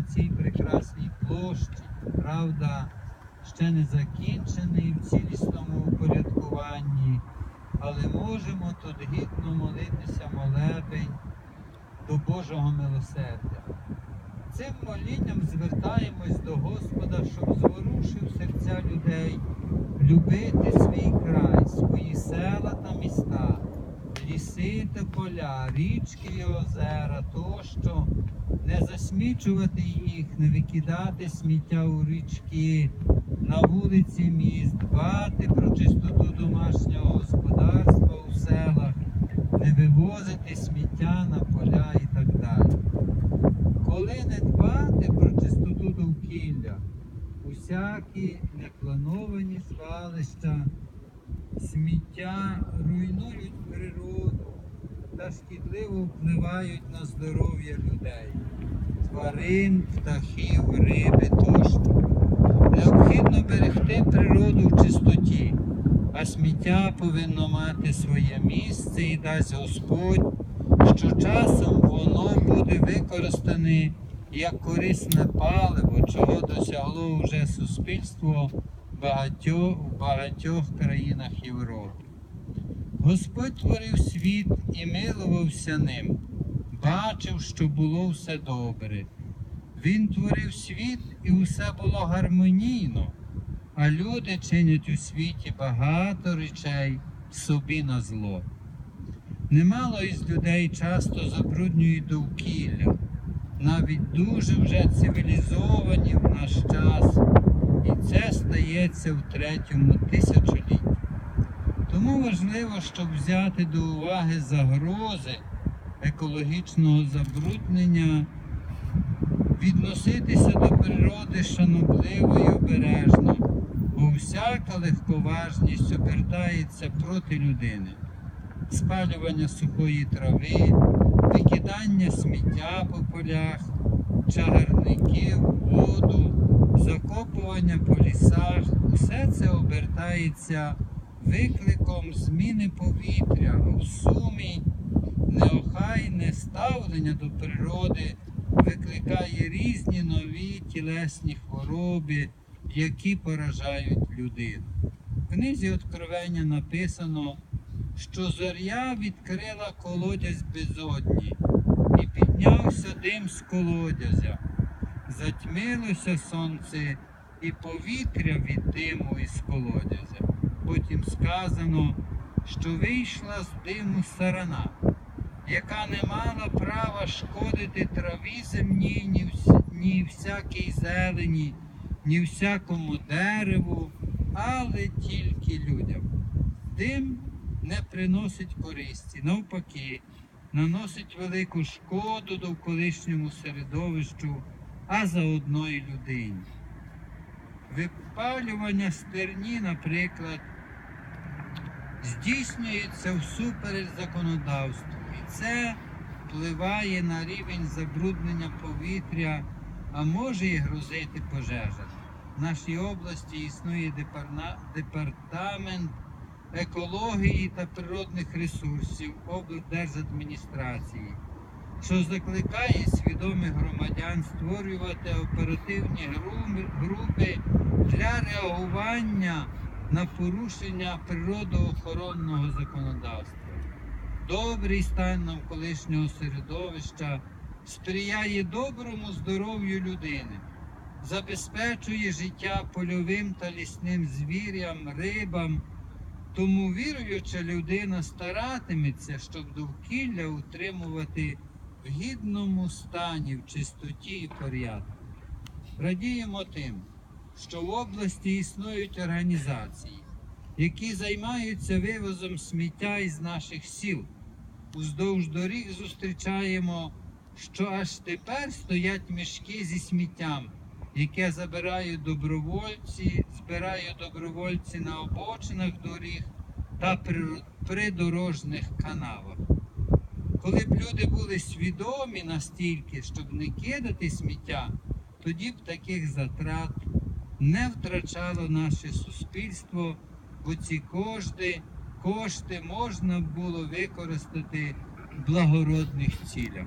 на цій прекрасній площі. Правда, ще не закінчений в цілісному упорядкуванні, але можемо тут гідно молитися молебень до Божого милосердя. Цим молінням звертаємось до Господа, щоб зворушив серця людей, любити свій край, свої села та міста, ліси та поля, річки і озера, засмічувати їх, не викидати сміття у річки, на вулиці міст, дбати про чистоту домашнього господарства у селах, не вивозити сміття на поля і так далі. Коли не дбати про чистоту довкілля, усякі неплановані звалища, сміття руйнують природу та шкідливо впливають на здоров'я людей, тварин, птахів, риби тощо. Необхідно берегти природу в чистоті, а сміття повинно мати своє місце і дасть Господь, що часом воно буде використане як корисне паливо, чого досягло вже суспільство багатьох, в багатьох країнах Європи. Господь творив світ і милувався ним, бачив, що було все добре. Він творив світ і усе було гармонійно, а люди чинять у світі багато речей собі на зло. Немало із людей часто забруднюють довкілля, навіть дуже вже цивілізовані в наш час, і це стається в третьому тисячолітті. Тому важливо, щоб взяти до уваги загрози екологічного забруднення, відноситися до природи шанобливо і обережно, бо всяка легковажність обертається проти людини. Спалювання сухої трави, викидання сміття по полях, чагарники в воду, закопування по лісах, усе це обертається викликом зміни повітря, в сумі неохайне ставлення до природи викликає різні нові тілесні хвороби, які поражають людину. В книзі Откровення написано, що зоря відкрила колодязь безодні, і піднявся дим з колодязя, затьмилося сонце і повітря від диму із колодязя. Потім сказано, що вийшла з диму сарана, яка не мала права шкодити траві земній, ні, ні всякій зелені, ні всякому дереву, але тільки людям. Дим не приносить користі, навпаки, наносить велику шкоду довколишньому середовищу, а заодно і людині. Випалювання стерні, наприклад, здійснюється всупереч законодавству, це впливає на рівень забруднення повітря, а може і грозити пожежа. В нашій області існує департамент екології та природних ресурсів облдержадміністрації, що закликає свідомих громадян створювати оперативні групи для реагування на порушення природоохоронного законодавства. Добрий стан навколишнього середовища сприяє доброму здоров'ю людини, забезпечує життя польовим та лісним звірям, рибам. Тому віруюча людина старатиметься, щоб довкілля утримувати в гідному стані, в чистоті і порядку. Радіємо тим, що в області існують організації, які займаються вивозом сміття із наших сіл. Уздовж доріг зустрічаємо, що аж тепер стоять мішки зі сміттям, яке забирають добровольці, збирають добровольці на обочинах доріг та при- придорожних канавах. Коли б люди були свідомі настільки, щоб не кидати сміття, тоді б таких затрат не втрачало наше суспільство, бо ці кошти, кошти можна було використати в благородних цілях.